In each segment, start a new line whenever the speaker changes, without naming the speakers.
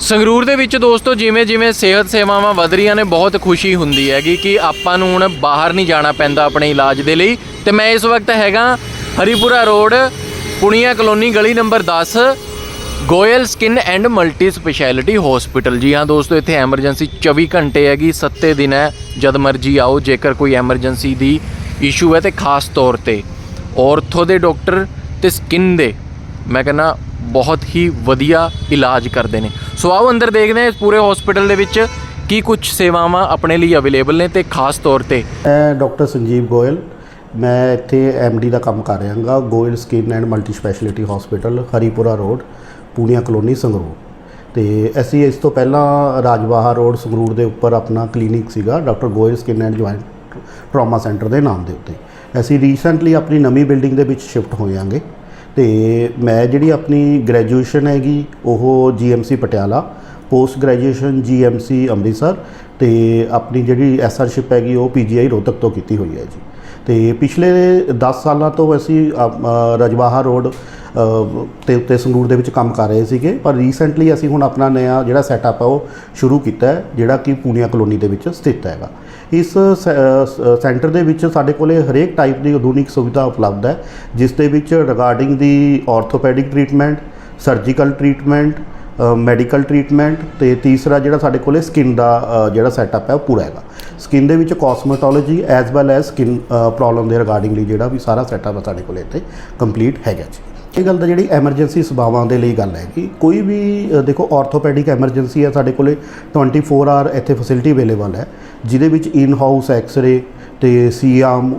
ਸੰਗਰੂਰ ਦੇ ਵਿੱਚ ਦੋਸਤੋ, ਜਿਵੇਂ ਜਿਵੇਂ ਸਿਹਤ ਸੇਵਾਵਾਂ ਵਧ ਰਹੀਆਂ ਨੇ, ਬਹੁਤ ਖੁਸ਼ੀ ਹੁੰਦੀ ਹੈਗੀ ਕਿ ਆਪਾਂ ਨੂੰ ਹੁਣ ਬਾਹਰ ਨਹੀਂ ਜਾਣਾ ਪੈਂਦਾ ਆਪਣੇ ਇਲਾਜ ਦੇ ਲਈ। ਤੇ ਮੈਂ ਇਸ ਵਕਤ ਹੈਗਾ ਹਰੀਪੁਰਾ ਰੋਡ, ਪੁਣੀਆ ਕਲੋਨੀ ਗਲੀ number 10 Goyal skin and multi specialty hospital ਜੀ ਹਾਂ ਦੋਸਤੋ, ਇੱਥੇ ਐਮਰਜੈਂਸੀ 24 ਘੰਟੇ ਹੈਗੀ, ਸੱਤੇ ਦਿਨ ਹੈ, ਜਦ ਮਰਜ਼ੀ ਆਓ, ਜੇਕਰ ਕੋਈ ਐਮਰਜੈਂਸੀ ਦੀ ਇਸ਼ੂ ਹੈ ਤੇ ਖਾਸ ਤੌਰ ਤੇ ਔਰਥੋ ਦੇ ਡਾਕਟਰ ਤੇ ਸਕਿਨ ਦੇ, ਮੈਂ ਕਹਿੰਦਾ ਬਹੁਤ ਹੀ ਵਧੀਆ ਇਲਾਜ ਕਰਦੇ ਨੇ। ਸੋ ਆਓ ਅੰਦਰ ਦੇਖਦੇ ਹਾਂ ਇਸ ਪੂਰੇ ਹਸਪੀਟਲ ਦੇ ਵਿੱਚ ਕੀ ਕੁਝ ਸੇਵਾਵਾਂ ਆਪਣੇ ਲਈ ਅਵੇਲੇਬਲ ਨੇ ਤੇ ਖਾਸ ਤੌਰ ਤੇ।
ਮੈਂ ਡਾਕਟਰ ਸੰਜੀਵ ਗੋਇਲ, ਮੈਂ ਇੱਥੇ ਡੀ ਦਾ ਕੰਮ ਕਰ ਰਿਹਾ ਹਾਂ Goyal skin and multi specialty hospital Haripura road, Punia colony, Sangrur. ਤੇ ਅਸੀਂ ਇਸ ਤੋਂ ਪਹਿਲਾਂ ਰਾਜਵਾਹਾ ਰੋਡ, ਸੰਗਰੂਰ ਦੇ ਉੱਪਰ ਆਪਣਾ ਕਲੀਨਿਕ ਸੀਗਾ, doctor Goyal skin and joint trauma centre ਦੇ ਨਾਮ ਦੇ ਉੱਤੇ। ਅਸੀਂ ਰੀਸੈਂਟਲੀ ਆਪਣੀ ਨਵੀਂ ਬਿਲਡਿੰਗ ਦੇ ਵਿੱਚ ਸ਼ਿਫਟ ਹੋਇਆਂਗੇ ਤੇ ਮੈਂ ਜਿਹੜੀ ਆਪਣੀ ਗ੍ਰੈਜੂਏਸ਼ਨ ਹੈਗੀ, ਉਹ GMC Patiala post graduation GMC Amritsar ਤੇ ਆਪਣੀ ਜਿਹੜੀ ਐਸਆਰਸ਼ਿਪ ਹੈਗੀ, ਉਹ ਪੀਜੀਆਈ ਰੋਹਤਕ ਤੋਂ ਕੀਤੀ ਹੋਈ ਹੈ ਜੀ। ਤੇ ਪਿਛਲੇ 10 ਸਾਲਾਂ ਤੋਂ ਅਸੀਂ ਰਜਵਾਹਾ ਰੋਡ ਅ, ਤੇ ਉੱਤੇ ਸੰਗਰੂਰ ਦੇ ਵਿੱਚ ਕੰਮ ਕਰ ਰਹੇ ਸੀਗੇ ਪਰ ਰੀਸੈਂਟਲੀ ਅਸੀਂ ਹੁਣ ਆਪਣਾ ਨਵਾਂ ਜਿਹੜਾ ਸੈਟਅਪ ਹੈ ਉਹ ਸ਼ੁਰੂ ਕੀਤਾ ਹੈ ਜਿਹੜਾ ਕਿ ਪੂਨੀਆ ਕਲੋਨੀ ਦੇ ਵਿੱਚ ਸਥਿਤ ਹੈਗਾ। ਇਸ ਸੈ- ਸੈਂਟਰ ਦੇ ਵਿੱਚ ਸਾਡੇ ਕੋਲੇ ਹਰੇਕ ਟਾਈਪ ਦੀ ਆਧੁਨਿਕ ਸੁਵਿਧਾ ਉਪਲਬਧ ਹੈ ਜਿਸ ਦੇ ਵਿੱਚ ਰਿਗਾਰਡਿੰਗ ਦੀ orthopaedic treatment surgical treatment medical treatment ਤੇ ਤੀਸਰਾ ਜਿਹੜਾ ਸਾਡੇ ਕੋਲੇ ਸਕਿਨ ਦਾ ਜਿਹੜਾ ਸੈਟਅਪ ਹੈ ਉਹ ਪੂਰਾ ਹੈਗਾ। ਸਕਿਨ ਦੇ ਵਿੱਚ cosmetology as well as skin problem ਦੇ ਰਿਗਾਰਡਿੰਗਲੀ ਜਿਹੜਾ ਵੀ ਸਾਰਾ ਸੈਟਅਪ ਸਾਡੇ ਕੋਲ ਇੱਥੇ ਕੰਪਲੀਟ ਹੈਗਾ ਜੀ। ਇਹ ਗੱਲ ਤਾਂ ਜਿਹੜੀ ਐਮਰਜੈਂਸੀ ਸੇਵਾਵਾਂ ਦੇ ਲਈ ਗੱਲ ਹੈ ਕਿ ਕੋਈ ਵੀ ਦੇਖੋ ਆਰਥੋਪੈਡਿਕ ਐਮਰਜੈਂਸੀ ਹੈ ਸਾਡੇ ਕੋਲੇ 24 ਆਰ ਇੱਥੇ ਫੈਸਿਲਿਟੀ ਅਵੇਲੇਬਲ ਹੈ, ਜਿਹਦੇ ਵਿੱਚ ਇਨ ਹਾਊਸ ਐਕਸ-ਰੇ ਤੇ C arm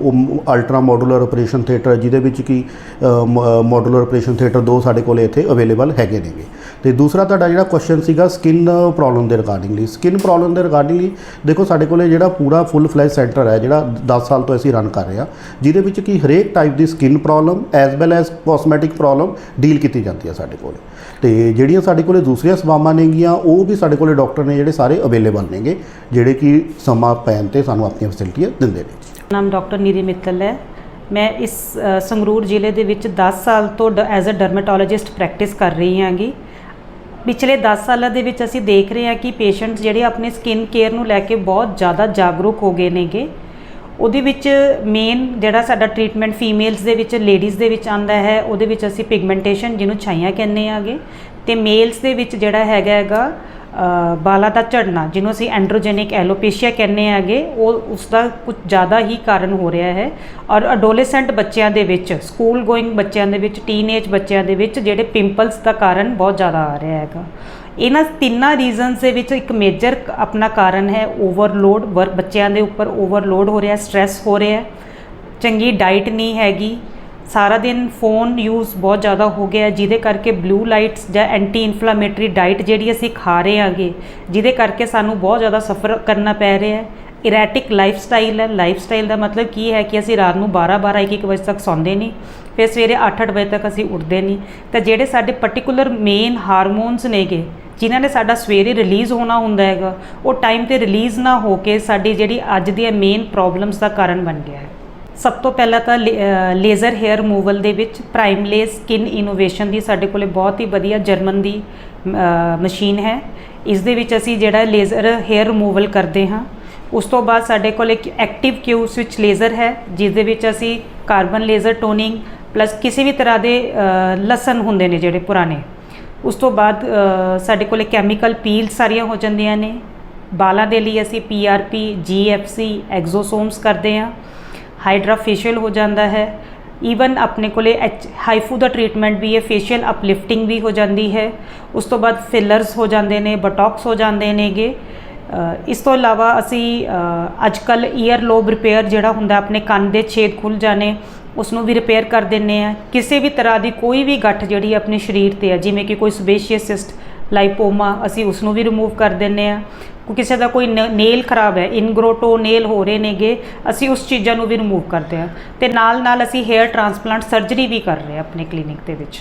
ultra modular operation theatre ਜਿਹਦੇ ਵਿੱਚ ਕੀ ਮੋਡੂਲਰ ਆਪਰੇਸ਼ਨ ਥੀਏਟਰ ਦੋ ਸਾਡੇ ਕੋਲੇ ਇੱਥੇ ਅਵੇਲੇਬਲ ਹੈਗੇ ਨੇਗੇ। ਤੇ ਦੂਸਰਾ ਤੁਹਾਡਾ ਜਿਹੜਾ ਕੁਐਸਚਨ ਸੀਗਾ ਸਕਿਨ ਪ੍ਰੋਬਲਮ ਦੇ ਰਿਗਾਰਡਿੰਗਲੀ ਸਕਿਨ ਪ੍ਰੋਬਲਮ ਦੇ ਰਿਗਾਰਡਿੰਗਲੀ ਦੇਖੋ ਸਾਡੇ ਕੋਲੇ ਜਿਹੜਾ ਪੂਰਾ ਫੁੱਲ ਫਲੈਜ ਸੈਂਟਰ ਹੈ, ਜਿਹੜਾ 10 ਸਾਲ ਤੋਂ ਅਸੀਂ ਰਨ ਕਰ ਰਹੇ ਹਾਂ, ਜਿਹਦੇ ਵਿੱਚ ਕੀ ਹਰੇਕ ਟਾਈਪ ਦੀ skin problem as well as cosmetic problem deal ਕੀਤੀ ਜਾਂਦੀ ਹੈ ਸਾਡੇ ਕੋਲੇ। ਤੇ ਜਿਹੜੀਆਂ ਸਾਡੇ ਕੋਲੇ ਦੂਸਰੀਆਂ ਸੇਵਾਵਾਂ ਨੇਗੀਆਂ, ਉਹ ਵੀ ਸਾਡੇ ਕੋਲੇ ਡਾਕਟਰ ਨੇ ਜਿਹੜੇ ਸਾਰੇ ਅਵੇਲੇਬਲ ਨੇਗੇ, ਜਿਹੜੇ ਕਿ ਸਮਾਂ ਪੈਣ ਤੇ ਸਾਨੂੰ ਆਪਣੀਆਂ ਫੈਸਿਲਿਟੀਆਂ ਦਿੰਦੇ ਨੇ।
ਨਾਮ ਡਾਕਟਰ ਨੀਰੀ ਮਿੱਤਲ ਹੈ। ਮੈਂ ਇਸ ਸੰਗਰੂਰ ਜ਼ਿਲ੍ਹੇ ਦੇ ਵਿੱਚ 10 ਸਾਲ ਤੋਂ ਐਜ਼ ਅ ਡਰਮੇਟੋਲੋਜਿਸਟ ਪ੍ਰੈਕਟਿਸ ਕਰ ਰਹੀ ਹਾਂਗੀ। ਪਿਛਲੇ 10 ਸਾਲਾਂ ਦੇ ਵਿੱਚ ਅਸੀਂ ਦੇਖ ਰਹੇ ਹਾਂ ਕਿ ਪੇਸ਼ੈਂਟਸ ਜਿਹੜੇ ਆਪਣੇ ਸਕਿਨ ਕੇਅਰ ਨੂੰ ਲੈ ਕੇ ਬਹੁਤ ਜ਼ਿਆਦਾ ਜਾਗਰੂਕ ਹੋ ਗਏ ਨੇਗੇ। ਉਹਦੇ ਵਿੱਚ ਮੇਨ ਜਿਹੜਾ ਸਾਡਾ ਟ੍ਰੀਟਮੈਂਟ ਫੀਮੇਲਸ ਦੇ ਵਿੱਚ ਲੇਡੀਜ਼ ਦੇ ਵਿੱਚ ਆਂਦਾ ਹੈ, ਉਹਦੇ ਵਿੱਚ ਅਸੀਂ ਪਿਗਮੈਂਟੇਸ਼ਨ ਜਿਹਨੂੰ ਛਾਈਆਂ ਕਹਿੰਦੇ ਆਗੇ। ਤੇ ਮੇਲਸ ਦੇ ਵਿੱਚ ਜਿਹੜਾ ਹੈਗਾ ਹੈਗਾ ਬਾਲਾਂ ਦਾ ਝੜਨਾ, ਜਿਹਨੂੰ ਅਸੀਂ ਐਂਡਰੋਜੈਨਿਕ ਐਲੋਪੇਸ਼ੀਆ ਕਹਿੰਦੇ ਆਗੇ ਉਹ ਉਸ ਦਾ ਕੁਝ ਜ਼ਿਆਦਾ ਹੀ ਕਾਰਨ ਹੋ ਰਿਹਾ ਹੈ। ਔਰ ਅਡੋਲੈਸੈਂਟ ਬੱਚਿਆਂ ਦੇ ਵਿੱਚ ਸਕੂਲ ਗੋਇੰਗ ਬੱਚਿਆਂ ਦੇ ਵਿੱਚ ਟੀਨੇਜ ਬੱਚਿਆਂ ਦੇ ਵਿੱਚ ਜਿਹੜੇ ਪਿੰਪਲਸ ਦਾ ਕਾਰਨ ਬਹੁਤ ਜ਼ਿਆਦਾ ਆ ਰਿਹਾ ਹੈਗਾ। ਇਹਨਾਂ ਤਿੰਨਾਂ ਰੀਜ਼ਨਸ ਦੇ ਵਿੱਚ ਇੱਕ ਮੇਜਰ ਆਪਣਾ ਕਾਰਨ ਹੈ ਓਵਰਲੋਡ ਵਰਕ ਬੱਚਿਆਂ ਦੇ ਉੱਪਰ ਓਵਰਲੋਡ ਹੋ ਰਿਹਾ ਸਟ੍ਰੈਸ ਹੋ ਰਿਹਾ। ਚੰਗੀ ਡਾਈਟ ਨਹੀਂ ਹੈਗੀ ਸਾਰਾ ਦਿਨ ਫੋਨ ਯੂਜ਼ ਬਹੁਤ ਜ਼ਿਆਦਾ ਹੋ ਗਿਆ ਜਿਹਦੇ ਕਰਕੇ ਬਲੂ ਲਾਈਟਸ ਜਾਂ ਐਂਟੀ ਇਨਫਲਾਮੇਟਰੀ ਡਾਈਟ ਜਿਹੜੀ ਅਸੀਂ ਖਾ ਰਹੇ ਹਾਂਗੇ, ਜਿਹਦੇ ਕਰਕੇ ਸਾਨੂੰ ਬਹੁਤ ਜ਼ਿਆਦਾ ਸਫਰ ਕਰਨਾ ਪੈ ਰਿਹਾ ਹੈ। ਇਰੈਟਿਕ ਲਾਈਫ ਸਟਾਈਲ ਹੈ। ਲਾਈਫ ਸਟਾਈਲ ਦਾ ਮਤਲਬ ਕੀ ਹੈ ਕਿ ਅਸੀਂ ਰਾਤ ਨੂੰ 12 12 1 1 ਵਜੇ ਤੱਕ ਸੌਂਦੇ ਨਹੀਂ, ਫਿਰ ਸਵੇਰੇ 8 8 ਵਜੇ ਤੱਕ ਅਸੀਂ ਉੱਠਦੇ ਨਹੀਂ। ਤਾਂ ਜਿਹੜੇ ਸਾਡੇ ਪਾਰਟਿਕੂਲਰ ਮੇਨ ਹਾਰਮੋਨਸ ਨੇਗੇ, ਜਿਨ੍ਹਾਂ ਨੇ ਸਾਡਾ ਸਵੇਰੇ ਰਿਲੀਜ਼ ਹੋਣਾ ਹੁੰਦਾ ਹੈਗਾ, ਉਹ ਟਾਈਮ ਤੇ ਰਿਲੀਜ਼ ਨਾ ਹੋ ਕੇ ਸਾਡੀ ਜਿਹੜੀ ਅੱਜ ਦੀਆਂ ਮੇਨ ਪ੍ਰੋਬਲਮਸ ਦਾ ਕਾਰਨ ਬਣ ਗਿਆ ਹੈ। ਸਭ ਤੋਂ ਪਹਿਲਾਂ ਤਾਂ ਲੇਜ਼ਰ 헤ਅਰ ਰਿਮੂਵਲ ਦੇ ਵਿੱਚ ਪ੍ਰਾਈਮਲੇਸ ਸਕਿਨ ਇਨੋਵੇਸ਼ਨ ਦੀ ਸਾਡੇ ਕੋਲੇ ਬਹੁਤ ਹੀ ਵਧੀਆ ਜਰਮਨ ਦੀ ਮਸ਼ੀਨ ਹੈ। ਇਸ ਦੇ ਵਿੱਚ ਅਸੀਂ ਜਿਹੜਾ ਲੇਜ਼ਰ 헤ਅਰ ਰਿਮੂਵਲ ਕਰਦੇ ਹਾਂ, ਉਸ ਤੋਂ ਬਾਅਦ ਸਾਡੇ ਕੋਲ ਇੱਕ ਐਕਟਿਵ ਕਿਊ ਸਵਿਚ ਲੇਜ਼ਰ ਹੈ, ਜਿਸ ਦੇ ਵਿੱਚ ਅਸੀਂ ਕਾਰਬਨ ਲੇਜ਼ਰ ਟੋਨਿੰਗ ਪਲੱਸ ਕਿਸੇ ਵੀ ਤਰ੍ਹਾਂ ਦੇ ਲਸਣ ਹੁੰਦੇ ਨੇ ਜਿਹੜੇ ਪੁਰਾਣੇ। ਉਸ ਤੋਂ ਬਾਅਦ ਸਾਡੇ ਕੋਲ ਕੈਮੀਕਲ ਪੀਲ ਸਾਰੀਆਂ ਹੋ ਜਾਂਦੀਆਂ ਨੇ। ਬਾਲਾਂ ਦੇ ਲਈ ਅਸੀਂ ਪੀਆਰਪੀ ਜੀਐਫਸੀ ਐਗਜ਼ੋਸੋਮਸ ਕਰਦੇ ਹਾਂ। ਹਾਈਡਰਾ ਫੇਸ਼ੀਅਲ ਹੋ ਜਾਂਦਾ ਹੈ। ਈਵਨ ਆਪਣੇ ਕੋਲੇ ਐਚ- ਹਾਈਫੂ ਦਾ ਟ੍ਰੀਟਮੈਂਟ ਵੀ ਹੈ ਫੇਸ਼ੀਅਲ ਅਪਲਿਫਟਿੰਗ ਵੀ ਹੋ ਜਾਂਦੀ ਹੈ। ਉਸ ਤੋਂ ਬਾਅਦ ਫਿਲਰਸ ਹੋ ਜਾਂਦੇ ਨੇ ਬਟੌਕਸ ਹੋ ਜਾਂਦੇ ਨੇਗੇ। ਇਸ ਤੋਂ ਇਲਾਵਾ ਅਸੀਂ ਅੱਜ ਕੱਲ ਈਅਰ ਲੋਬ ਰਿਪੇਅਰ ਜਿਹੜਾ ਹੁੰਦਾ ਆਪਣੇ ਕੰਨ ਦੇ ਛੇਦ ਖੁੱਲ ਜਾਣੇ ਉਸ ਨੂੰ ਵੀ ਰਿਪੇਅਰ ਕਰ ਦਿੰਨੇ ਆ ਕਿਸੇ ਵੀ ਤਰ੍ਹਾਂ ਦੀ ਕੋਈ ਵੀ ਗੱਠ ਜਿਹੜੀ ਆਪਣੇ ਸਰੀਰ ਤੇ ਆ ਜਿਵੇਂ ਕਿ ਕੋਈ ਸਬੇਸ਼ੀਅਸ ਸਿਸਟ ਲਾਈਪੋਮਾ ਅਸੀਂ ਉਸ ਨੂੰ ਵੀ ਰਿਮੂਵ ਕਰ ਦਿੰਨੇ ਆ ਕੋਈ ਕਿਸੇ ਦਾ ਕੋਈ ਨੇਲ ਖਰਾਬ ਹੈ, ਇਨਗਰੋਟੋ ਨੇਲ ਹੋ ਰਹੇ ਨੇਗੇ, ਅਸੀਂ ਉਸ ਚੀਜ਼ਾਂ ਨੂੰ ਵੀ ਰਿਮੂਵ ਕਰਦੇ ਹਾਂ ਤੇ ਨਾਲ ਨਾਲ ਅਸੀਂ 헤ਅਰ ਟ੍ਰਾਂਸਪਲਾਂਟ ਸਰਜਰੀ ਵੀ ਕਰ ਰਹੇ ਹਾਂ ਆਪਣੇ ਕਲੀਨਿਕ ਦੇ ਵਿੱਚ।